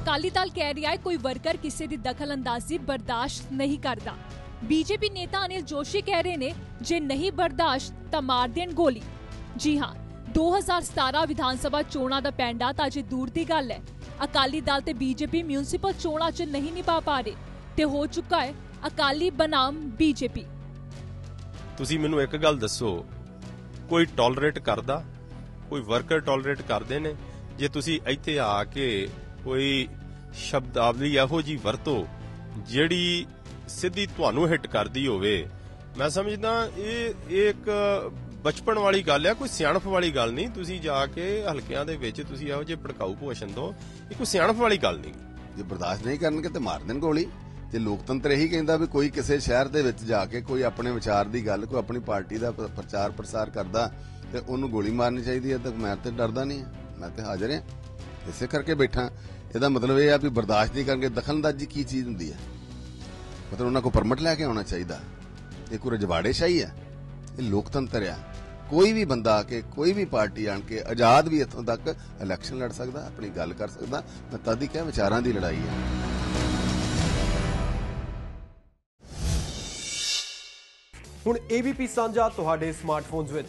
ਅਕਾਲੀ ਦਲ ਕਹਿ ਰਿਹਾ ਹੈ ਕੋਈ ਵਰਕਰ ਕਿਸੇ ਦੀ ਦਖਲਅੰਦਾਜ਼ੀ ਬਰਦਾਸ਼ਤ ਨਹੀਂ ਕਰਦਾ। ਬੀਜੇਪੀ ਨੇਤਾ ਅਨਿਲ ਜੋਸ਼ੀ ਕਹਿ ਰਹੇ ਨੇ, ਜੇ ਨਹੀਂ ਬਰਦਾਸ਼ਤ ਤਾਂ ਮਾਰ ਦੇਣ ਗੋਲੀ। ਜੀ ਹਾਂ 2017 ਵਿਧਾਨ ਸਭਾ ਚੋਣਾਂ ਦਾ ਪੈਂਡਾ ਤਾਂ ਅਜੇ ਦੂਰ ਦੀ ਗੱਲ ਹੈ। ਅਕਾਲੀ ਦਲ ਤੇ ਬੀਜੇਪੀ ਮਿਊਨਿਸਪਲ ਚੋਣਾਂ 'ਚ ਨਹੀਂ ਨਿਭਾ ਪਾ ਰਹੇ ਤੇ ਹੋ ਚੁੱਕਾ ਹੈ ਅਕਾਲੀ ਬਨਾਮ ਬੀਜੇਪੀ। ਤੁਸੀਂ ਮੈਨੂੰ ਇੱਕ ਗੱਲ ਦੱਸੋ, ਕੋਈ ਟੋਲਰੇਟ ਕਰਦਾ? ਕੋਈ ਵਰਕਰ ਟੋਲਰੇਟ ਕਰਦੇ ਨੇ? ਜੇ ਤੁਸੀਂ ਇੱਥੇ ਆ ਕੇ ਕੋਈ ਸ਼ਬਦਾਵਲੀ ਇਹੋ ਜੀ ਵਰਤੋ ਜਿਹੜੀ ਸਿੱਧੀ ਤੁਹਾਨੂੰ ਹਿੱਟ ਕਰਦੀ ਹੋਵੇ। ਮੈਂ ਸਮਝਦਾ ਇਹ ਇਹ ਇੱਕ ਬਚਪਨ ਵਾਲੀ ਗੱਲ ਆ, ਕੋਈ ਸਿਆਣਪ ਵਾਲੀ ਗੱਲ ਨਹੀਂ। ਤੁਸੀਂ ਜਾ ਕੇ ਹਲਕਿਆਂ ਦੇ ਵਿੱਚ ਤੁਸੀਂ ਇਹੋ ਜਿਹੇ ਭੜਕਾਊ ਭਾਸ਼ਣ ਦੋ ਇਹ ਕੋਈ ਸਿਆਣਪ ਵਾਲੀ ਗੱਲ ਨਹੀਂ। ਜੇ ਬਰਦਾਸ਼ਤ ਨਹੀਂ ਕਰਨਗੇ ਤੇ ਮਾਰ ਦੇਣ ਗੋਲੀ। ਜੇ ਲੋਕਤੰਤਰ ਇਹੀ ਕਹਿੰਦਾ ਵੀ ਕੋਈ ਕਿਸੇ ਸ਼ਹਿਰ ਦੇ ਵਿੱਚ ਜਾ ਕੇ ਕੋਈ ਆਪਣੇ ਵਿਚਾਰ ਦੀ ਗੱਲ, ਕੋਈ ਆਪਣੀ ਪਾਰਟੀ ਦਾ ਪ੍ਰਚਾਰ ਪ੍ਰਸਾਰ ਕਰਦਾ ਤੇ ਉਹਨੂੰ ਗੋਲੀ ਮਾਰਨੀ ਚਾਹੀਦੀ ਹੈ, ਤਾਂ ਮੈਂ ਤੇ ਡਰਦਾ ਨਹੀਂ ਹਾਂ। ਮੈਂ ਤੇ ਹਾਜ਼ਰ ਹਾਂ। ਇਸੇ ਕਰਕੇ ਬੈਠਾ। ਇਹਦਾ ਮਤਲਬ ਇਹ ਆ ਵੀ ਬਰਦਾਸ਼ਤ ਨਹੀਂ ਕਰਨਗੇ, ਦਖਲਅੰਦਾਜ਼ੀ ਕੀ ਚੀਜ਼ ਹੁੰਦੀ ਹੈ ਮਤਲਬ ਉਹਨਾਂ ਕੋ ਪਰਮਿਟ ਲੈ ਕੇ ਆਉਣਾ ਚਾਹੀਦਾ। ਇਹ ਕੋਈ ਰਜਵਾੜੇ ਹੈ ਇਹ ਲੋਕਤੰਤਰ ਆ। ਕੋਈ ਵੀ ਬੰਦਾ ਆ ਕੇ, ਕੋਈ ਵੀ ਪਾਰਟੀ ਆਣ ਕੇ ਆਜ਼ਾਦ ਵੀ ਇੱਥੋਂ ਤੱਕ ਇਲੈਕਸ਼ਨ ਲੜ ਸਕਦਾ, ਆਪਣੀ ਗੱਲ ਕਰ ਸਕਦਾ। ਮੈਂ ਤਦ ਹੀ ਕਿਹਾ ਵਿਚਾਰਾਂ ਦੀ ਲੜਾਈ ਹੈ ਹੁਣ ABP ਸਾਂਝਾ ਤੁਹਾਡੇ ਸਮਾਰਟਫੋਨਸ ਵਿੱਚ।